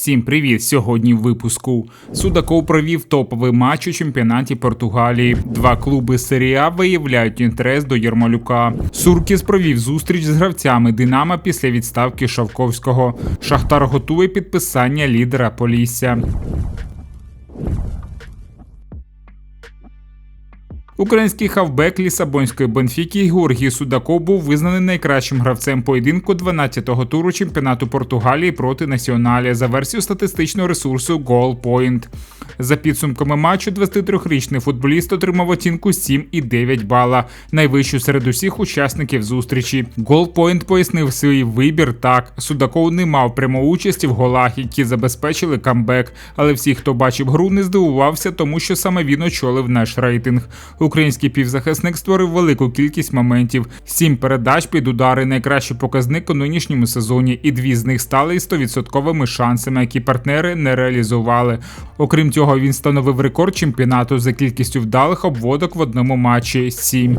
Всім привіт! Сьогодні в випуску Судаков провів топовий матч у чемпіонаті Португалії. Два клуби серії А виявляють інтерес до Єрмолюка. Суркіс провів зустріч з гравцями Динамо після відставки Шавковського. Шахтар готує підписання лідера Полісся. Український хавбек Лісабонської Бенфіки Георгій Судаков був визнаний найкращим гравцем поєдинку 12-го туру чемпіонату Португалії проти Націоналі за версією статистичного ресурсу GoalPoint. За підсумками матчу 23-річний футболіст отримав оцінку 7,9 бала, найвищу серед усіх учасників зустрічі. GoalPoint пояснив свій вибір так: Судаков не мав прямої участі в голах, які забезпечили камбек. Але всі, хто бачив гру, не здивувався, тому що саме він очолив наш рейтинг. Український півзахисник створив велику кількість моментів, сім передач під удари, найкращий показник у нинішньому сезоні, і дві з них стали 100% шансами, які партнери не реалізували. Окрім цього, він встановив рекорд чемпіонату за кількістю вдалих обводок в одному матчі 7.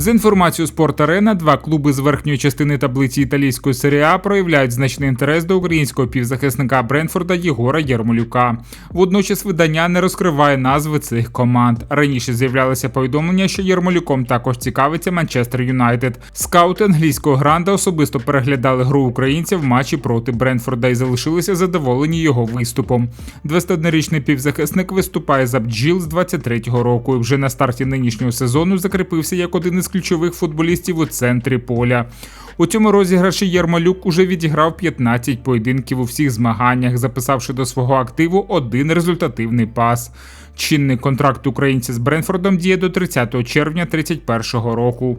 З інформацією Спорт Арена, два клуби з верхньої частини таблиці італійської серії А проявляють значний інтерес до українського півзахисника Бренфорда Єгора Єрмолюка. Водночас видання не розкриває назви цих команд. Раніше з'являлося повідомлення, що Єрмолюком також цікавиться Манчестер Юнайтед. Скаути англійського гранда особисто переглядали гру українця в матчі проти Бренфорда і залишилися задоволені його виступом. 21-річний півзахисник виступає за бджіл з 23-го року. і Вже на старті нинішнього сезону закріпився як один із ключових футболістів у центрі поля. У цьому розіграші Ярмалюк уже відіграв 15 поєдинків у всіх змаганнях, записавши до свого активу один результативний пас. Чинний контракт українця з Бренфордом діє до 30 червня 2031 року.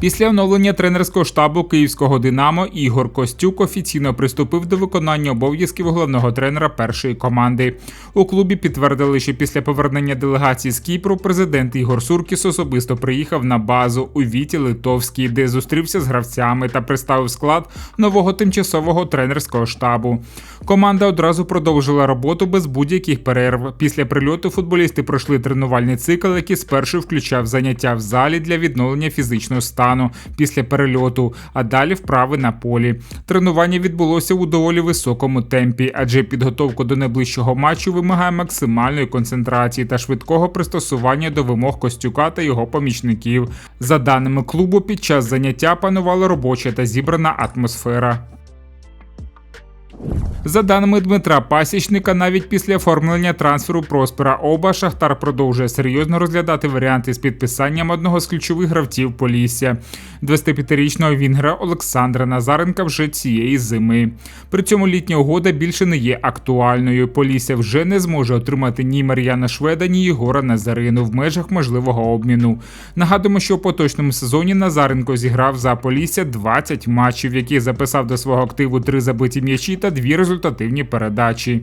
Після оновлення тренерського штабу київського Динамо Ігор Костюк офіційно приступив до виконання обов'язків головного тренера першої команди. У клубі підтвердили, що після повернення делегації з Кіпру президент Ігор Суркіс особисто приїхав на базу у Віті Литовській, де зустрівся з гравцями та представив склад нового тимчасового тренерського штабу. Команда одразу продовжила роботу без будь-яких перерв. Після прильоту футболісти пройшли тренувальний цикл, який спершу включав заняття в залі для відновлення фізичного стану стану після перельоту, а далі вправи на полі. Тренування відбулося у доволі високому темпі, адже підготовка до найближчого матчу вимагає максимальної концентрації та швидкого пристосування до вимог Костюка та його помічників. За даними клубу, під час заняття панувала робоча та зібрана атмосфера. За даними Дмитра Пасічника, навіть після оформлення трансферу Проспера Оба Шахтар продовжує серйозно розглядати варіанти з підписанням одного з ключових гравців Полісся 25-річного Вінгера Олександра Назаренка вже цієї зими. При цьому літня угода більше не є актуальною. Полісся вже не зможе отримати ні Мар'яна Шведа, ні Єгора Назарину в межах можливого обміну. Нагадуємо, що у поточному сезоні Назаренко зіграв за Полісся 20 матчів, які записав до свого активу три забиті м'ячі та дві результативні передачі.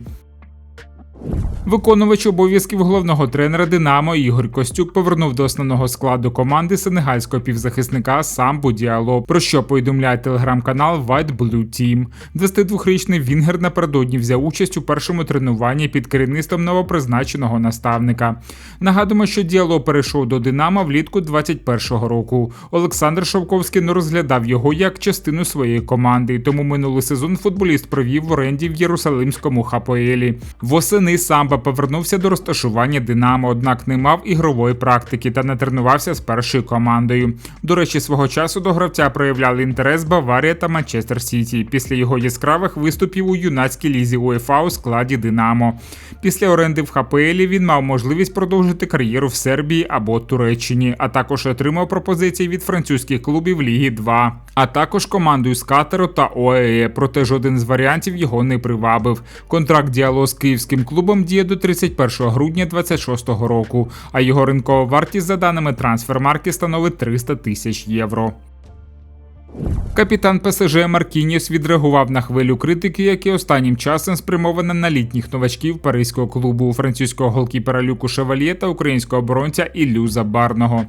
Виконувач обов'язків головного тренера Динамо Ігор Костюк повернув до основного складу команди сенегальського півзахисника Самбу Діало, про що повідомляє телеграм-канал White Blue Team. 22-річний Вінгер напередодні взяв участь у першому тренуванні під керівництвом новопризначеного наставника. Нагадуємо, що Діало перейшов до Динамо влітку 21-го року. Олександр Шовковський не розглядав його як частину своєї команди, тому минулий сезон футболіст провів в оренді в Єрусалимському Хапоелі. Восени самба Каба повернувся до розташування Динамо, однак не мав ігрової практики та не тренувався з першою командою. До речі, свого часу до гравця проявляли інтерес Баварія та Манчестер Сіті після його яскравих виступів у юнацькій лізі УЄФА у складі Динамо. Після оренди в ХПЛі він мав можливість продовжити кар'єру в Сербії або Туреччині, а також отримав пропозиції від французьких клубів Ліги 2, а також командою з Катеру та ОЕЕ. Проте жоден з варіантів його не привабив. Контракт діалогу з київським клубом діє до 31 грудня 2026 року, а його ринкова вартість за даними трансфермарки становить 300 тисяч євро. Капітан ПСЖ Маркініс відреагував на хвилю критики, які останнім часом спрямована на літніх новачків паризького клубу французького голкіпера Люку Шевальє та українського оборонця Іллюза Забарного.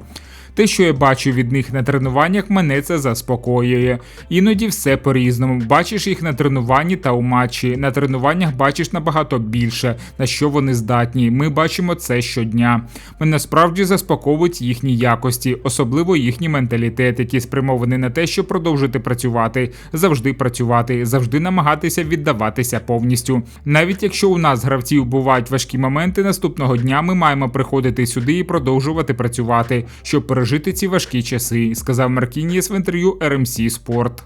Те, що я бачу від них на тренуваннях, мене це заспокоює. Іноді все по-різному. Бачиш їх на тренуванні та у матчі. На тренуваннях бачиш набагато більше, на що вони здатні. Ми бачимо це щодня. Мене справді заспокоюють їхні якості, особливо їхній менталітет, який спрямований на те, щоб продовжити працювати, завжди працювати, завжди намагатися віддаватися повністю. Навіть якщо у нас гравців бувають важкі моменти, наступного дня ми маємо приходити сюди і продовжувати працювати, щоб пережити ці важкі часи, сказав Маркініс в інтерв'ю RMC Sport.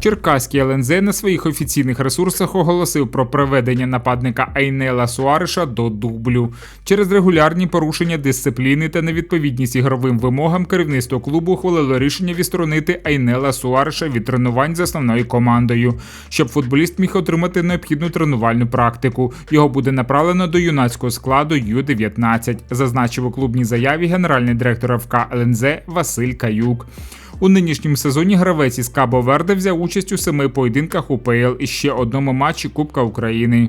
Черкаський ЛНЗ на своїх офіційних ресурсах оголосив про приведення нападника Айнела Суареша до дублю. Через регулярні порушення дисципліни та невідповідність ігровим вимогам керівництво клубу ухвалило рішення відсторонити Айнела Суареша від тренувань з основною командою, щоб футболіст міг отримати необхідну тренувальну практику. Його буде направлено до юнацького складу Ю-19, зазначив у клубній заяві генеральний директор ФК ЛНЗ Василь Каюк. У нинішньому сезоні гравець із Кабо Верде взяв участь у семи поєдинках УПЛ і ще одному матчі Кубка України.